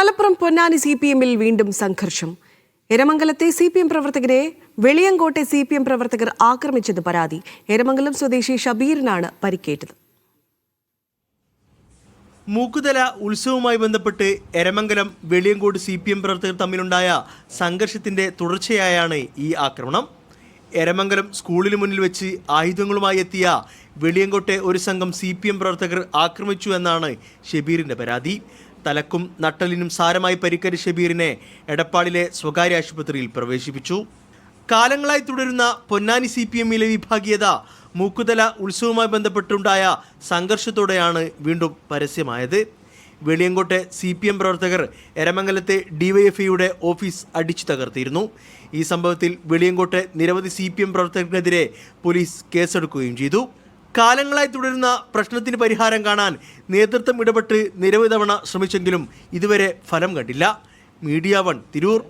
Malappuram Ponnani C P എമ്മിൽ വീണ്ടും സംഘർഷം. എരമംഗലത്തെ സി പി എം പ്രവർത്തകരെ വെളിയങ്കോട്ടെ സി പി എം പ്രവർത്തകർ ആക്രമിച്ചത് പരാതി. എരമംഗലം സ്വദേശി ഷബീറിനാണ് പരിക്കേറ്റത്. മൂക്കുതല ഉത്സവവുമായി ബന്ധപ്പെട്ട് Eramangalam Veliyankode C P M പ്രവർത്തകർ തമ്മിലുണ്ടായ സംഘർഷത്തിന്റെ തുടർച്ചയായാണ് ഈ ആക്രമണം. എരമംഗലം സ്കൂളിന് മുന്നിൽ വെച്ച് ആയുധങ്ങളുമായി എത്തിയ വെളിയങ്കോട്ടെ ഒരു സംഘം സി പി എം പ്രവർത്തകർ ആക്രമിച്ചു എന്നാണ് ഷബീറിന്റെ പരാതി. തലക്കും നട്ടലിനും സാരമായി പരിക്കേറ്റ ഷബീറിനെ എടപ്പാളിലെ സ്വകാര്യ ആശുപത്രിയിൽ പ്രവേശിപ്പിച്ചു. കാലങ്ങളായി തുടരുന്ന പൊന്നാനി സി പി എമ്മിലെ വിഭാഗീയത മൂക്കുതല ഉത്സവവുമായി ബന്ധപ്പെട്ടുണ്ടായ സംഘർഷത്തോടെയാണ് വീണ്ടും പരസ്യമായത്. വെളിയങ്കോട്ടെ സി പി എം പ്രവർത്തകർ എരമംഗലത്തെ ഡിവൈഎഫ്ഐയുടെ ഓഫീസ് അടിച്ചു തകർത്തിരുന്നു. ഈ സംഭവത്തിൽ വെളിയങ്കോട്ടെ നിരവധി സി പി എം പ്രവർത്തകർക്കെതിരെ പോലീസ് കേസെടുക്കുകയും ചെയ്തു. കാലങ്ങളായി തുടരുന്ന പ്രശ്നത്തിന് പരിഹാരം കാണാൻ നേതൃത്വം ഇടപെട്ട് നിരവധി തവണ ശ്രമിച്ചെങ്കിലും ഇതുവരെ ഫലം കണ്ടില്ല. Media one Tirur.